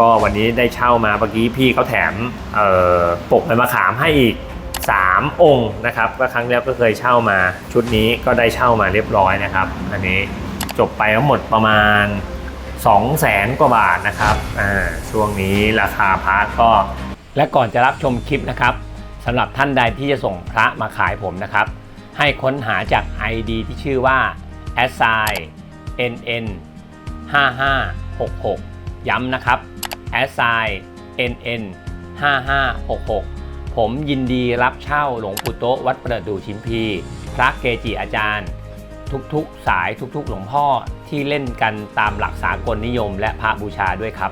ก็วันนี้ได้เช่ามาเมื่อกี้พี่เขาแถมเอ่อปกใบมะขามให้อีก 3 องค์นะครับก็ครั้งแล้วก็เคยเช่ามาชุดนี้ก็ได้เช่ามาเรียบร้อยนะครับ อันนี้จบไปทั้งหมดประมาณ 2 0 0แสนกว่าบาทนะครับอ่าช่วงนี้ราคาพาร์ทก็ และก่อนจะรับชมคลิปนะครับสำหรับท่านใดที่จะส่งพระมาขายผมนะครับ ให้ค้นหาจาก ID ที่ชื่อว่า a s i nn 5566 ย้ำนะครับ s s i nn 5566 ผมยินดีรับเช่าหลวงปู่โตะวัดประดู่ชิมพี พระเกจิอาจารย์ ทุกๆ สายทุกๆ หลวงพ่อ ที่เล่นกันตามหลักสากลนิยม และพระบูชาด้วยครับ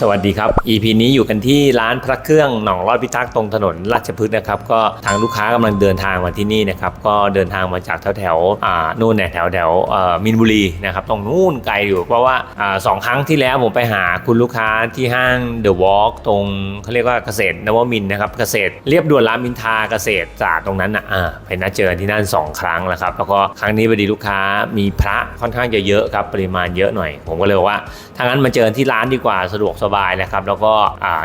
สวัสดีครับ EP นี้อยู่กันที่ร้านพระเครื่องหนองรอดพิทักษ์ตรงถนนราชพฤกษ์นะครับ ก็ทางลูกค้ากำลังเดินทางมาที่นี่นะครับ ก็เดินทางมาจากแถวแถวอ่านู่นเนี่ยแถวแถวเอ่อมินบุรีนะครับตรงนู่นไกลอยู่เพราะว่าอ่าสองครั้งที่แล้วผมไปหาคุณลูกค้าที่ห้างเดอะวอล์กตรงเขาเรียกว่าเกษตรนวมินทร์นะครับเกษตรเรียบด่วนรามอินทราเกษตรศาสตร์ตรงนั้นนะอ่าไปนัดเจอกันที่นั่นสองครั้งแล้วครับแล้วก็ครั้งนี้พอดีลูกค้ามีพระค่อนข้างจะเยอะครับปริมาณเยอะหน่อย ผมก็เลยว่าถ้างั้นมาเจอที่ร้านดีกว่าสะดวกสบายนะครับ แล้วก็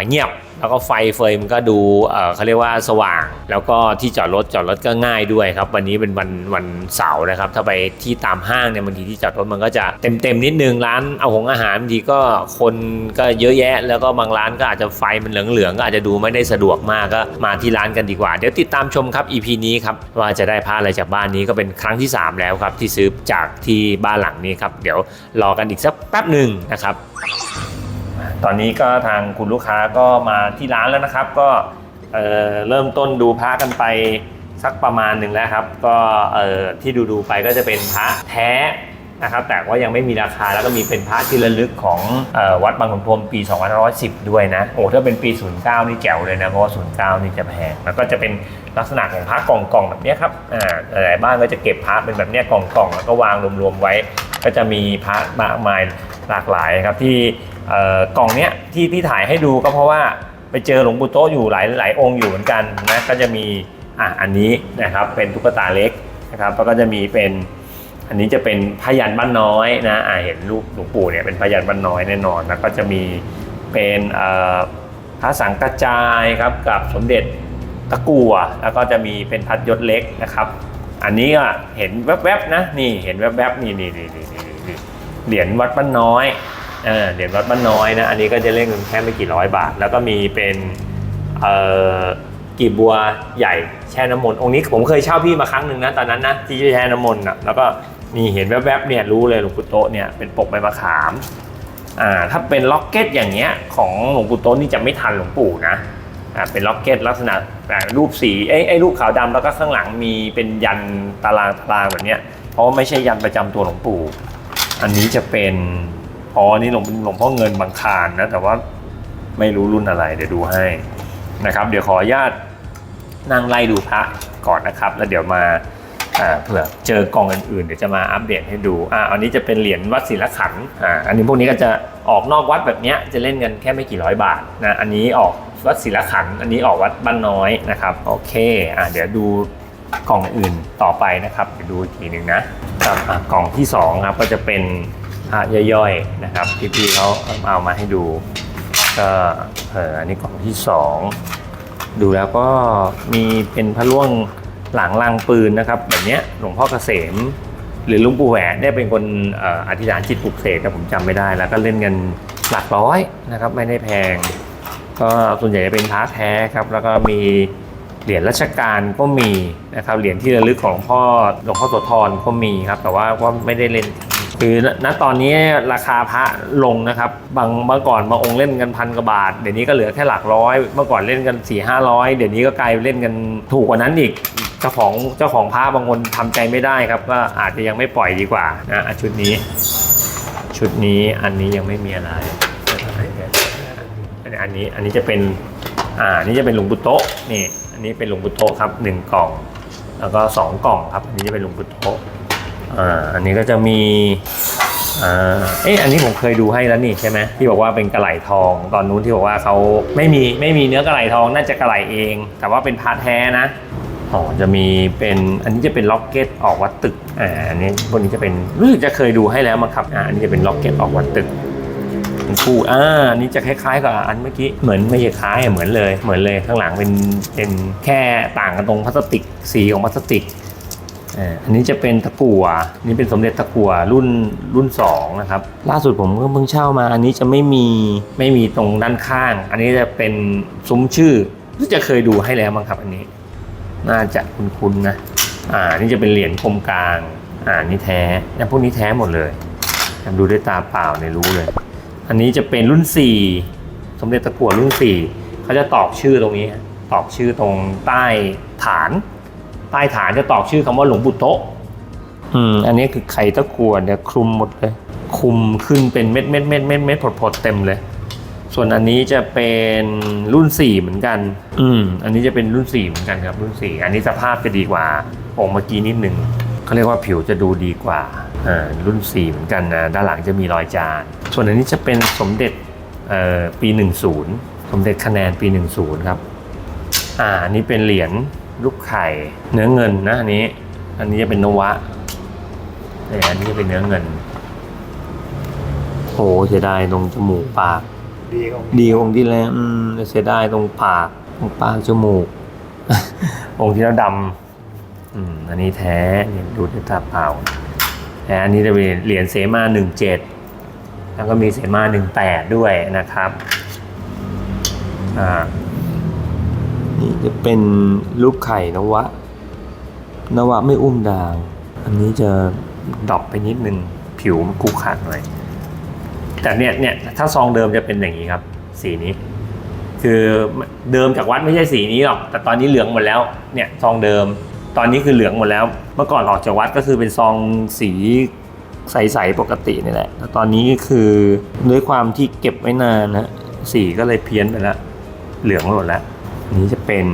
เงียบแล้วก็ไฟเฟยมันก็ดูเอ่อเขาเรียกว่าสว่าง แล้วก็ที่จอดรถจอดรถก็ง่ายด้วยครับ วันนี้เป็นวันวันเสาร์นะครับ ถ้าไปที่ตามห้างเนี่ยบางทีที่จอดรถมันก็จะเต็มเต็มนิดนึงร้านเอาหงอาหารบางทีก็คนก็เยอะแยะ แล้วก็บางร้านก็อาจจะไฟมันเหลืองๆก็อาจจะดูไม่ได้สะดวกมากก็มาที่ร้านกันดีกว่า เดี๋ยวติดตามชมครับ EP นี้ครับว่าจะได้ผ้าอะไรจากบ้านนี้ก็เป็นครั้งที่ 3 แล้วครับ ที่ซื้อจากที่บ้านหลังนี้ครับเดี๋ยวรอกันอีกสักแป๊บหนึ่งนะครับ ตอนนี้ก็ทางคุณลูกค้าก็มาที่ร้านแล้วนะครับ ก็เเริ่มต้นดูพระกันไปสักประมาณหนึ่งแล้วครับ ก็ที่ดูดูไปก็จะเป็นพระแท้นะครับ แต่ว่ายังไม่มีราคาแล้วก็มีเป็นพระที่ระลึกของอวัดบางขุนพรหมปี2510 ด้วยนะ โอ้ถ้าเป็นปี 09 นี่แจ๋วเลยนะ เพราะว่า 09 นี่จะแพง แล้วก็จะเป็นลักษณะของพระกล่องๆแบบนี้ครับ อ่า หลายบ้านก็จะเก็บพระเป็นแบบนี้กล่องๆ แล้วก็วางรวมๆไว้ ก็จะมีพระมากมายหลากหลายครับที่ กล่องเนี้ยที่ที่ถ่ายให้ดูก็เพราะว่าไปเจอหลวงปู่โตะอยู่หลายหลายองค์อยู่เหมือนกันนะก็จะมีอะอันนี้นะครับเป็นตุ๊กตาเล็กนะครับแล้วก็จะมีเป็นอันนี้จะเป็นพยันบ้านน้อยนะอะเห็นรูปหลวงปู่เนี่ยเป็นพยันบ้านน้อยแน่นอนแล้วก็จะมีเป็นพระสังกระจายครับกับสมเด็จตะกัวแล้วก็จะมีเป็นพัดยศเล็กนะครับ อันนี้ก็เห็นแวบๆนะนี่เห็นแวบๆนี่นี่นี่นี่นี่นี่เหรียญวัดบ้านน้อย เออเหรียญวัดบ้านน้อยนะ อันนี้ก็จะเล่นกันแค่ไม่กี่ร้อยบาท แล้วก็มีเป็นเอ่อกีบบัวใหญ่แช่น้ำมนต์องค์นี้ผมเคยเช่าพี่มาครั้งหนึ่งนะตอนนั้นนะที่แช่น้ำมนต์นะแล้วก็นี่เห็นแวบๆเนี่ยรู้เลยหลวงปู่โตเนี่ยเป็นปกใบมะขามอ่าถ้าเป็นล็อกเก็ตอย่างเงี้ยของหลวงปู่โตนี่จะไม่ทันหลวงปู่นะอ่าเป็นล็อกเก็ตลักษณะอ่รูปสีไอ้ไอ้รูปขาวดำแล้วก็ข้างหลังมีเป็นยันตารางตารางแบบเนี้ยเพราะว่าไม่ใช่ยันประจำตัวหลวงปู่ อันนี้จะเป็น อ๋อนี่หลวงหลวงพ่อเงินบางคานนะ แต่ว่าไม่รู้รุ่นอะไร เดี๋ยวดูให้นะครับ เดี๋ยวขออนุญาตนั่งไล่ดูพระก่อนนะครับ แล้วเดี๋ยวมาเผื่อเจอกองอื่นๆเดี๋ยวจะมาอัปเดตให้ดูอ่าอันนี้จะเป็นเหรียญวัดศิลขันธ์อ่าอันนี้พวกนี้ก็จะออกนอกวัดแบบเนี้ยจะเล่นกันแค่ไม่กี่ร้อยบาทนะอันนี้ออกวัดศิลขันธ์อันนี้ออกวัดบ้านน้อยนะครับโอเคอ่าเดี๋ยวดูกล่องอื่นต่อไปนะครับเดี๋ยวดูอีกทีหนึ่งนะครับอะกล่องที่สองครับก็จะเป็น พระย่อยๆนะครับ ที่พี่เขาเอามาให้ดูก็เอออันนี้กล่องที่สองดูแล้วก็มีเป็นพระล่วงหลังลางปืนนะครับ แบบเนี้ยหลวงพ่อเกษม หรือลุงปู่แหวนได้เป็นคนออธิษฐานจิตปลุกเสกแต่ผมจำไม่ได้ แล้วก็เล่นกันหลักร้อยนะครับ ไม่ได้แพง ก็ส่วนใหญ่จะเป็นพระแท้ครับ แล้วก็มีเหรียญรัชกาลก็มีนะครับเหรียญที่ระลึกของหลวงพ่อหลวงพ่อโสธรก็มีครับ แต่ว่าก็ไม่ได้เล่น คือณตอนนี้ราคาพระลงนะครับ บางเมื่อก่อนบาองค์เล่นกันพันกว่าบาท เดี๋ยวนี้ก็เหลือแค่หลักร้อย เมื่อก่อนเล่นกัน4ี่ห้าร้อยเดี๋ยวนี้ก็กลายเล่นกันถูกกว่านั้นอีก เจ้าของเจ้าของพระบางคนทำใจไม่ได้ครับ ก็อาจจะยังไม่ปล่อยดีกว่านะชุดนี้ ชุดนี้อันนี้ยังไม่มีอะไร อันนี้อันนี้อันนี้จะเป็นอ่านนี้จะเป็นหลวงปู่โตะนี่ อันนี้เป็นหลวงปู่โตะครับหนึ่งกล่อง แล้วก็สองกล่องครับ อันนี้จะเป็นหลวงปู่โตะ อ่าอันนี้ก็จะมีอ่าเอ๊ะอันนี้ผมเคยดูให้แล้วนี่ใช่ไหมที่บอกว่าเป็นกระไหลทอง ตอนนู้นที่บอกว่าเขาไม่มีไม่มีเนื้อกระไหลทองน่าจะกระไหลเอง แต่ว่าเป็นพาแท้นะอ๋อจะมีเป็นอันนี้จะเป็นล็อกเก็ตออกวัดตึกอ่าอันนี้พวกนี้จะเป็นรู้สึกจะเคยดูให้แล้วมั้งครับอ่าอันนี้จะเป็นล็อกเก็ตออกวัดตึกคู่อ่าอันนี้จะคล้ายๆกับอันเมื่อกี้เหมือนไม่ใช่คล้ายเหมือนเลย เหมือนเลยข้างหลังเป็นเป็นแค่ต่างกันตรงพลาสติกสีของพลาสติก อันนี้จะเป็นตะกั่วนี่เป็นสมเด็จตะกั่วรุ่นรุ่นสองนะครับล่าสุดผมก็เพิ่งเช่ามา อันนี้จะไม่มีไม่มีตรงด้านข้าง อันนี้จะเป็นซุ้มชื่อจะเคยดูให้แล้วมั้งครับอันนี้ น่าจะคุ้นๆนะอ่านี่จะเป็นเหรียญคมกลางอ่านี่แท้เนี่พวกนี้แท้หมดเลยดูด้วยตาเปล่าเนี่ยรู้เลย อันนี้จะเป็นรุ่น 4 สมเด็จตะกั่วรุ่น 4เขาจะตอกชื่อตรงนี้ตอกชื่อตรงใต้ฐาน ใต้ฐานจะตอกชื่อคำว่าหลวงปู่โตะอืม อันนี้คือไข่ตะกั่วเนี่ยคลุมหมดเลย คลุมขึ้นเป็นเม็ดเม็ดเม็ดเม็ดเม็ดผดผดๆเต็มเลย ส่วนอันนี้จะเป็นรุ่น4เหมือนกัน อืม อันนี้จะเป็นรุ่น4เหมือนกันครับ รุ่น4อันนี้สภาพจะดีกว่าองค์เมื่อกี้นิดหนึ่งเขาเรียกว่าผิวจะดูดีกว่า อ่า รุ่น4เหมือนกันนะ ด้านหลังจะมีรอยจาน ส่วนอันนี้จะเป็นสมเด็จ เอ่อ ปี10สมเด็จคะแนนปี10ครับ อ่าอันนี้เป็นเหรียญ ลูกไข่เนื้อเงินนะอันนี้ อันนี้จะเป็นนวะแต่อันนี้จะเป็นเนื้อเงินโอ้เสียดายตรงจมูกปาก ดีของดีองค์ที่แล้วอืมเสียดายตรงปากตรงปากจมูก องค์ที่แล้วดำอืมอันนี้แท้เนี่ยดูด้วยตาเปล่าแต่อันนี้จะเป็นเหรียญเสมาหนึ่งเจ็ดแล้วก็มีเสมาหนึ่งแปดด้วยนะครับอ่า นี่จะเป็นรูปไข่นวะ นวะไม่อุ้มดาง อันนี้จะดรอปไปนิดนึง ผิวมันกูขาดหน่อย แต่เนี่ยเนี่ยถ้าซองเดิมจะเป็นอย่างนี้ครับ สีนี้ คือเดิมจากวัดไม่ใช่สีนี้หรอก แต่ตอนนี้เหลืองหมดแล้ว เนี่ยซองเดิม ตอนนี้คือเหลืองหมดแล้ว เมื่อก่อนออกจากวัดก็คือเป็นซองสีใสๆปกตินี่แหละแต่ตอนนี้คือด้วยความที่เก็บไว้นานนะสีก็เลยเพี้ยนไปแล้ว เหลืองหมดแล้ว อันนี้จะเป็น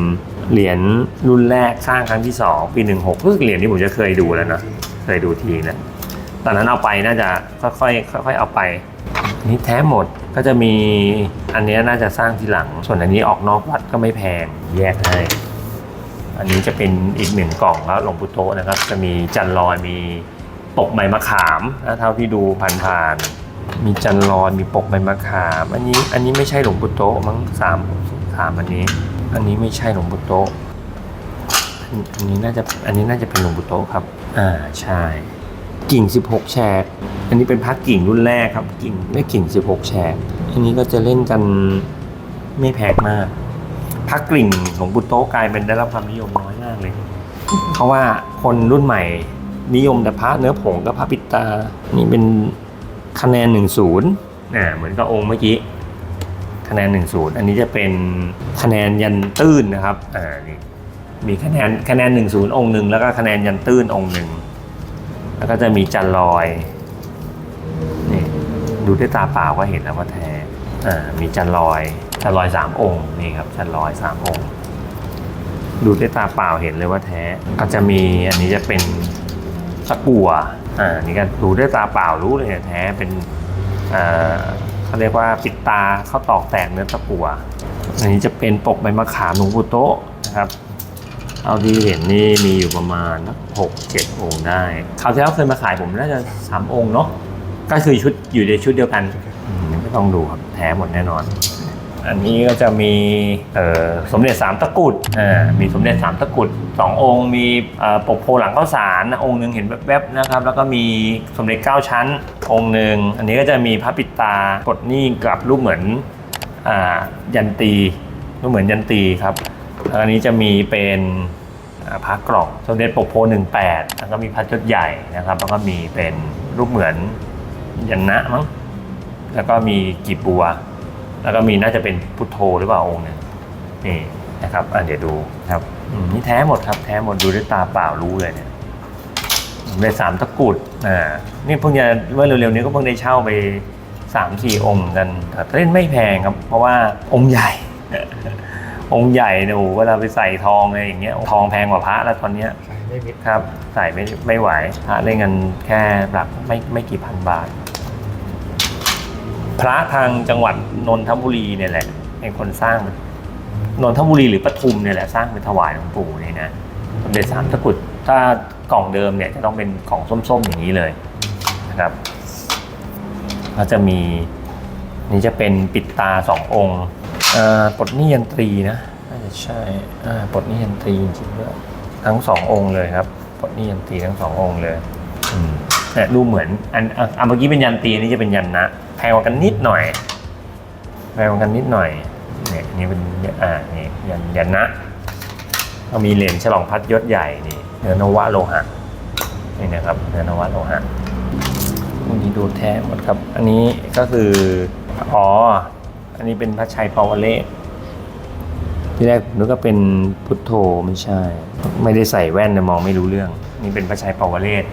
เหรียญรุ่นแรกสร้างครั้งที่สองปีหนึ่งหกรู้สึกเหรียญนี้ผมจะเคยดูแล้วนะเคยดูทีแล้วตอนนั้นเอาไปน่าจะค่อยๆค่อยๆเอาไปนี้แท้หมดก็จะมีอันนี้น่าจะสร้างทีหลัง ส่วนอันนี้ออกนอกวัดก็ไม่แพงแยกให้อันนี้จะเป็นอีกหนึ่งกล่องแล้วหลวงปู่โตนะครับ จะมีจันลอยมีปกใบมะขามนะเท่าที่ดูผ่านๆมีจันลอยมีปกใบมะขาม อันนี้อันนี้ไม่ใช่หลวงปู่โตมั้งสามสามอันนี้ อันนี้ไม่ใช่หลวงปู่โตอันนี้น่าจะอันนี้น่าจะเป็นหลวงปู่โตครับ อ่าใช่ กิ่ง 16แฉกอันนี้เป็นพักกิ่งรุ่นแรกครับ กิ่งไม่กิ่ง 16แฉกอันนี้ก็จะเล่นกันไม่แพงมากพักกิ่งของบุตโตกลายเป็นได้รับความนิยมน้อยมากเลย เพราะว่าคนรุ่นใหม่นิยมแต่พระเนื้อผงกับพระปิดตา นี่เป็นคะแนน1 0อ่าเหมือนกับองค์เมื่อกี้ คะแนน 1 0 อันนี้จะเป็นคะแนนยันตื้นนะครับอ่านี่มีคะแนนคะแนน 1 0 องค์หนึ่งแล้วก็คะแนนยันตื้นองค์หนึ่งแล้วก็จะมีจันลอยนี่ดูด้วยตาเปล่าก็เห็นแล้วว่าแท้อ่ามีจันลอยจันลอยสามองค์นี่ครับจันลอยสามองค์ ดูด้วยตาเปล่าเห็นเลยว่าแท้ก็จะมีอันนี้จะเป็นตะกั่วอ่านี่ก็ดูด้วยตาเปล่ารู้เลยเนี่ยแท้เป็นอ่า เขาเรียกว่าปิดตาเข้าตอกแตกเนื้อตะกั่วอันนี้จะเป็นปกใบมะขามหลวงปู่โตะนะครับ เอาที่เห็นนี่มีอยู่ประมาณหกเจ็ดองค์ได้คราวที่แล้วเคยมาขายผมน่าจะสามองค์เนาะก็คือชุดอยู่ในชุดเดียวกันไม่ต้องดูครับแท้หมดแน่นอน อันนี้ก็จะมีสมเด็จสามตะกุดมีสมเด็จสามตะกุดสององค์ มีปกโพหลังข้าวสารองค์หนึ่งเห็นแวบๆนะครับ แล้วก็มีสมเด็จเก้าชั้นองค์หนึ่ง อันนี้ก็จะมีพระปิตากดนี่กับรูปเหมือนอยันตีรูปเหมือนยันตีครับแล้วอันนี้จะมีเป็นพระกล่องสมเด็จปกโพหนึ่งแปดแล้วก็มีพระยศใหญ่นะครับ แล้วก็มีเป็นรูปเหมือนยันนะมั้งแล้วก็มีกีบบัว แล้วก็มีน่าจะเป็นพุทโธหรือเปล่าองค์หนึ่งนี่นะครับอะเดี๋ยวดูครับอืมนี่แท้หมดครับแท้หมดดูด้วยตาเปล่ารู้เลยเนี่ยเลยสามตะกรุดอ่านี่เพิ่งจะเมื่อเร็วๆนี้ก็เพิ่งได้เช่าไปสามสี่องค์เหมือนกันแต่เล่นไม่แพงครับ เพราะว่าองค์ใหญ่ องค์ใหญ่เนี่ยโอ้โหเวลาไปใส่ทองอะไรอย่างเงี้ยทองแพงกว่าพระแล้วตอนเนี้ยใส่ไม่มิดครับใส่ไม่ไม่ไหวพระเล่นกันแค่หลักไม่ไม่กี่พันบาท พระทางจังหวัดนนทบุรีเนี่ยแหละเป็นคนสร้างนนทบุรีหรือปทุมเนี่ยแหละสร้างเป็นถวายหลวงปู่เนี่ยนะเด็จสามตะกุดถ้ากล่องเดิมเนี่ยจะต้องเป็นกล่องส้มๆอย่างนี้เลยนะครับ ก็จะมีนี่จะเป็นปิดตาสององค์อ่าปลดนี่ยันตรีนะน่าจะใช่ปลดนี่ยันตรีจริงด้วยทั้งสององค์เลยครับปลดนี่ยันตรีทั้งสององค์เลยอืมแต่ดูเหมือนอันอะอะเมื่อกี้เป็นยันตรีนี่จะเป็นยันนะ พงกว่ากันนิดหน่อยแพงกว่ากันนิดหน่อยเนี่ยอันนี่เป็นอ่านี่ยันยันนะก็มีเหรียญฉลองพัดยศใหญ่นี่เนื้อนวะโลหะนี่นะครับเนื้อนวะโลหะพวกนี้ดูแท้หมดครับ อันนี้ก็คืออ๋ออันนี้เป็นพระชัยปาวเลศที่แรกผมนึกว่าเป็นพุทโธไม่ใช่ ไม่ได้ใส่แว่นนะมองไม่รู้เรื่อง นี่เป็นพระชัยปาวเลศ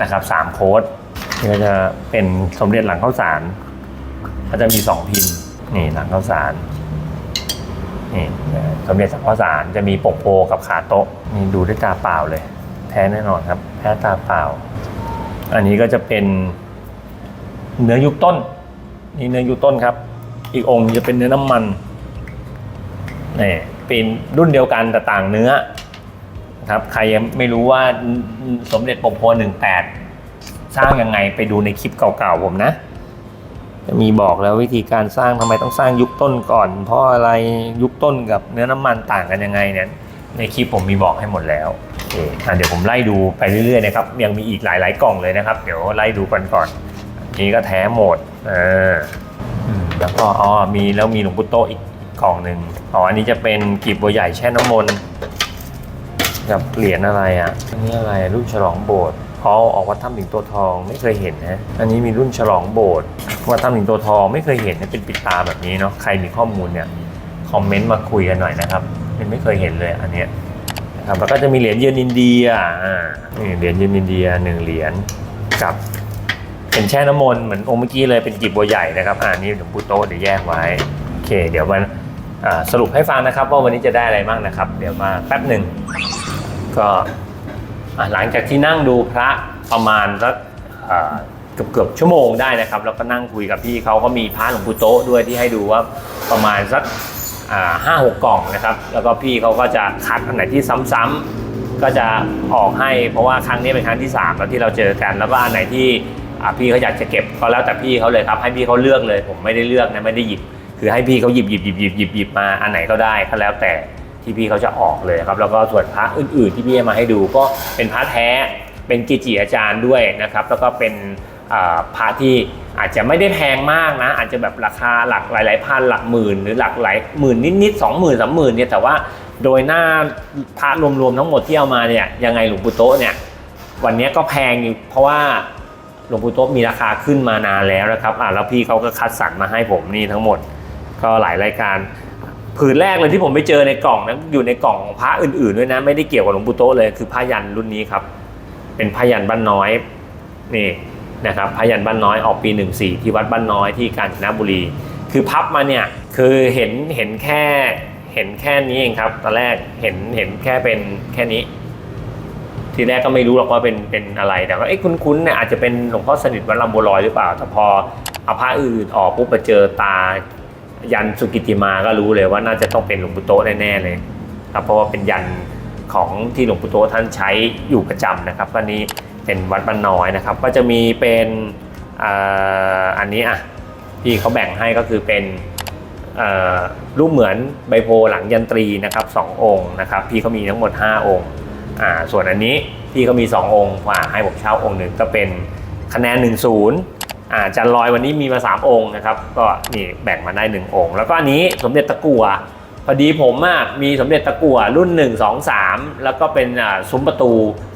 นะครับสามโค้ดนี่ ก็จะเป็นสมเด็จหลังข้าวสารก็จะมีสองพิมพ์นี่หลังข้าวสารนี่สมเด็จสังข้าวสารจะมีปกโพกับขาโต๊ะนี่ดูด้วยตาเปล่าเลย แท้แน่นอนครับ แท้ตาเปล่า อันนี้ก็จะเป็นเนื้อยุคต้น นี่เนื้อยุคต้นครับ อีกองค์จะเป็นเนื้อน้ำมันนี่เป็นรุ่นเดียวกันแต่ต่างเนื้อครับใครยังไม่รู้ว่าสมเด็จปกโพหนึ่งแปด สร้างยังไงไปดูในคลิปเก่าๆผมนะ จะมีบอกแล้ววิธีการสร้างทำไมต้องสร้างยุคต้นก่อน เพราะอะไรยุคต้นกับเนื้อน้ำมันต่างกันยังไงเนี่ยในคลิปผมมีบอกให้หมดแล้วโอเคเดี๋ยวผมไล่ดูไปเรื่อยๆนะครับยังมีอีกหลายๆกล่องเลยนะครับ เดี๋ยวไล่ดูกันก่อนอันนี้ก็แท้หมดอ่าอืมแล้วก็อ๋อมีแล้วมีหลวงปู่โตอีกกล่องหนึ่งอ๋ออันนี้จะเป็นกีบบัวใหญ่แช่น้ำมนต์กับเหรียญอะไรอะอันนี้อะไรรุ่นฉลองโบสถ์ อ๋อออกวัดถ้ำหลิงตัวทองไม่เคยเห็นนะอันนี้มีรุ่นฉลองโบสถ์วัดถ้ำหลิงตัวทองไม่เคยเห็นเป็นปิดตาแบบนี้เนาะใครมีข้อมูลเนี่ยคอมเมนต์มาคุยกันหน่อยนะครับเป็นไม่เคยเห็นเลยอันเนี้ยนะครับแล้วก็จะมีเหรียญเยืนอินเดียนี่เหรียญเยืนอินเดียหนึ่งเหรียญกับเป็นแช่น้ำมนต์เหมือนองค์เมื่อกี้เลยเป็นกีบบัวใหญ่นะครับอ่านี่หลวงปู่โตะเดี๋ยวแยกไว้โอเค เดี๋ยวมันสรุปให้ฟังนะครับว่าวันนี้จะได้อะไรบ้างนะครับ เดี๋ยวมาแป๊บหนึ่งก็ หลังจากที่นั่งดูพระประมาณสักเกือบเกือบชั่วโมงได้นะครับ แล้วก็นั่งคุยกับพี่เขาก็มีพระหลวงปู่โตะด้วยที่ให้ดูว่าประมาณสักห้าหกกล่องนะครับ แล้วก็พี่เขาก็จะคัดอันไหนที่ซ้ำๆก็จะออกให้เพราะว่าครั้งนี้เป็นครั้งที่3แล้วที่เราเจอกัน แล้วก็อันไหนที่พี่เขาอยากจะเก็บก็แล้วแต่พี่เขาเลยครับให้พี่เขาเลือกเลย ผมไม่ได้เลือกนะไม่ได้หยิบ คือให้พี่เขาหยิบหยิบหยิบหยิบหยิบหยิบมาอันไหนก็ได้ก็แล้วแต่ ที่พี่เขาจะออกเลยครับแล้วก็ส่วนพระอื่น ๆ ที่พี่มาให้ดูก็เป็นพระแท้เป็นกิจิอาจารย์ด้วยนะครับแล้วก็เป็นพระที่อาจจะไม่ได้แพงมากนะ อาจจะแบบราคาหลักหลายๆพันหลักหมื่นหรือหลักหลายหมื่นนิดๆสองหมื่นสามหมื่นเนี่ยแต่ว่าโดยหน้าพระรวมๆทั้งหมดที่เอามาเนี่ยยังไงหลวงปู่โตะเนี่ยวันนี้ก็แพงอยู่เพราะว่าหลวงปู่โตะมีราคาขึ้นมานานแล้วนะครับอ่าแล้วพี่เขาก็คัดสรรมาให้ผมนี่ทั้งหมด ก็หลายรายการ ผืนแรกเลยที่ผมไปเจอในกล่องนั้นอยู่ในกล่องของพระอื่นๆด้วยนะ ไม่ได้เกี่ยวกับหลวงปู่โตเลยคือผ้ายันรุ่นนี้ครับ เป็นผ้ายันบ้านน้อยนี่นะครับผ้ายันบ้านน้อยออกปี 14 ที่วัดบ้านน้อยที่กาญจนบุรี คือพับมาเนี่ยคือเห็นเห็นแค่เห็นแค่นี้เองครับตอนแรกเห็นเห็นแค่เป็นแค่นี้ ทีแรกก็ไม่รู้หรอกว่าเป็นเป็นอะไรแต่ก็เอ้คุ้นๆเนี่ยอาจจะเป็นหลวงพ่อสนิทวัดลำบัวลอยหรือเปล่า แต่พอเอาผ้าอื่นออกปุ๊บไปเจอตา ยันสุกิติมาก็รู้เลยว่าน่าจะต้องเป็นหลวงปู่โตแน่ๆเลยครับเพราะว่าเป็นยันของที่หลวงปู่โตท่านใช้อยู่ประจำนะครับวันนี้เป็นวัดบ้านน้อยนะครับ ก็จะมีเป็นอ,อันนี้อะที่เขาแบ่งให้ก็คือเป็นรูปเหมือนใบโพหลังยันตรีนะครับสององค์นะครับ พี่เขามีทั้งหมด 5 องค์อ่าส่วนอันนี้พี่เขามี 2 องค์ว่าให้ผมเช่าองค์หนึ่งก็เป็นคะแนน 1 0 อ่าจันลอยวันนี้มีมา 3 องค์นะครับก็นี่แบ่งมาได้ 1 องค์ แล้วก็อันนี้สมเด็จตะกัวพอดีผมอะมีสมเด็จตะกั่วรุ่น 1 2 3 แล้วก็เป็นซุ้มประตู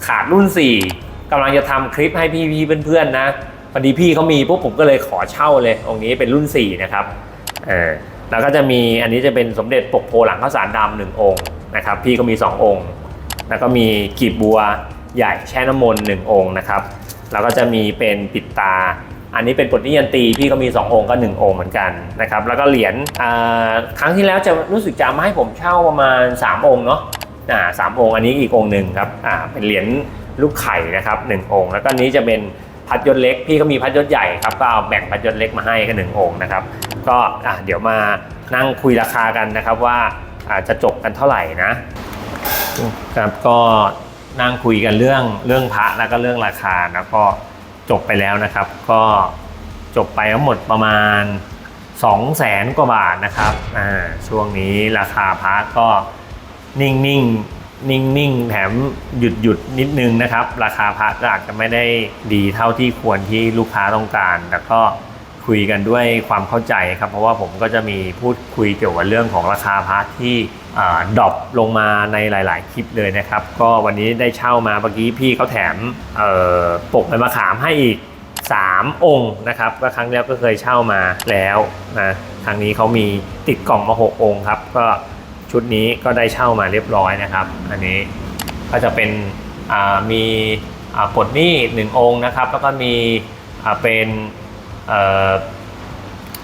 ขาดรุ่น 4กำลังจะทำคลิปให้พี่ๆเพื่อนๆนะพอดีพี่เขามีปุ๊บผมก็เลยขอเช่าเลยองค์นี้เป็นรุ่น 4 นะครับเออแล้วก็จะมีอันนี้จะเป็นสมเด็จปกโพหลังข้าวสารดำหนึ่งองค์นะครับพี่ก็มี 2 องค์ แล้วก็มีกีบบัวใหญ่แช่น้ำมนต์หนึ่งองค์นะครับแล้วก็จะมีเป็นปิดตา อันนี้เป็นปลดนิยันตีพี่ก็มี 2 องค์ก็ 1 องค์เหมือนกันนะครับแล้วก็เหรียญครั้งที่แล้วจะรู้สึกจะมาให้ผมเช่าประมาณ 3 องค์เนาะอ่าสามองค์อันนี้อีกองค์หนึ่งครับอ่าเป็นเหรียญลูกไข่นะครับหนึ่งองค์ แล้วก็นี้จะเป็นพัดยศเล็ก พี่ก็มีพัดยศใหญ่ครับก็เอาแบ่งพัดยศเล็กมาให้ก็หนึ่งองค์นะครับก็อะเดี๋ยวมานั่งคุยราคากันนะครับว่าอ่าจะจบกันเท่าไหร่นะครับก็นั่งคุยกันเรื่องเรื่องพระแล้วก็เรื่องราคานะก็ จบไปแล้วนะครับ ก็จบไปทั้งหมดประมาณ 2 0 0แสนกว่าบาทนะครับช่วงนี้ราคาพระก็นิ่งนิ่งนิ่งนิ่งๆแถมหยุดหยุดนิดนึงนะครับ ราคาพระก็อาจจะไม่ได้ดีเท่าที่ควรที่ลูกค้าต้องการแต่ก็ คุยกันด้วยความเข้าใจครับ เพราะว่าผมก็จะมีพูดคุยเกี่ยวกับเรื่องของราคาพระที่ดรอปลงมาในหลาย ๆ คลิปเลยนะครับ ก็วันนี้ได้เช่ามาเมื่อกี้พี่เขาแถมปกใบมะขามให้อีก 3 องค์นะครับก็ครั้งแล้วก็เคยเช่ามาแล้วนะครั้งนี้เขามีติดกล่องมา 6 องค์ครับ ก็ชุดนี้ก็ได้เช่ามาเรียบร้อยนะครับ อันนี้ก็จะเป็นมีปลดหนี้หนึ่งองค์นะครับ แล้วก็มีเป็น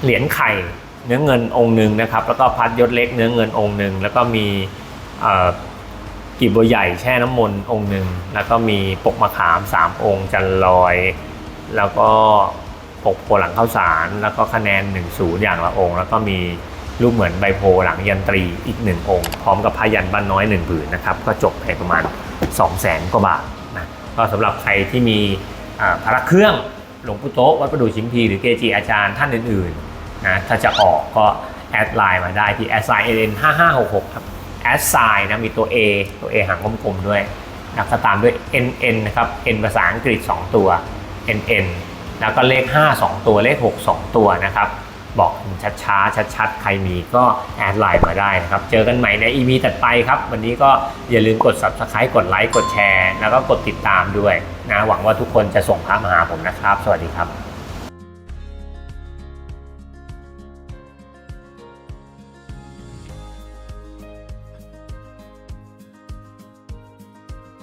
เหรียญไข่เนื้อเงินองค์หนึ่งนะครับ แล้วก็พัดยศเล็กเนื้อเงินองค์หนึ่งแล้วก็มีกีบบัวใหญ่แช่น้ำมนต์องค์หนึ่งแล้วก็มีปกมะขาม3องค์จันลอย แล้วก็ปกโพหลังข้าวสาร แล้วก็คะแนน1นศูนย์อย่างละองค์ แล้วก็มีรูปเหมือนใบโพหลังยันตรีอีก1องค์ พร้อมกับพายันบ้านน้อย1ผืนนะครับ ก็จบไปประมาณ 2 0 0แสนกว่าบาทนะก็สำหรับใครที่มีพระเครื่อง หลวงปู่โต๊ะวัดประดู่ชิมพีหรือเกจิอาจารย์ท่านอื่นๆนะถ้าจะออกก็แอดไลน์มาได้ที่แอดไซน์เอ็นห้าห้าหกหกครับแอดไซน์นะมีตัว A ตัว A หางกลมๆด้วยแล้วก็ตามด้วย NN นะครับ N ภาษาอังกฤษ 2 ตัว NN แล้วก็เลข 5 2 ตัวเลข 6 2 ตัวนะครับ บอกช้าๆชัดๆใครมีก็แอดไลน์มาได้นะครับ เจอกันใหม่ในอีมีตัดไปครับ วันนี้ก็อย่าลืมกด Subscribe กดไลค์กดแชร์ แล้วก็กดติดตามด้วยนะหวังว่าทุกคนจะส่งพระมาหาผมนะครับ สวัสดีครับ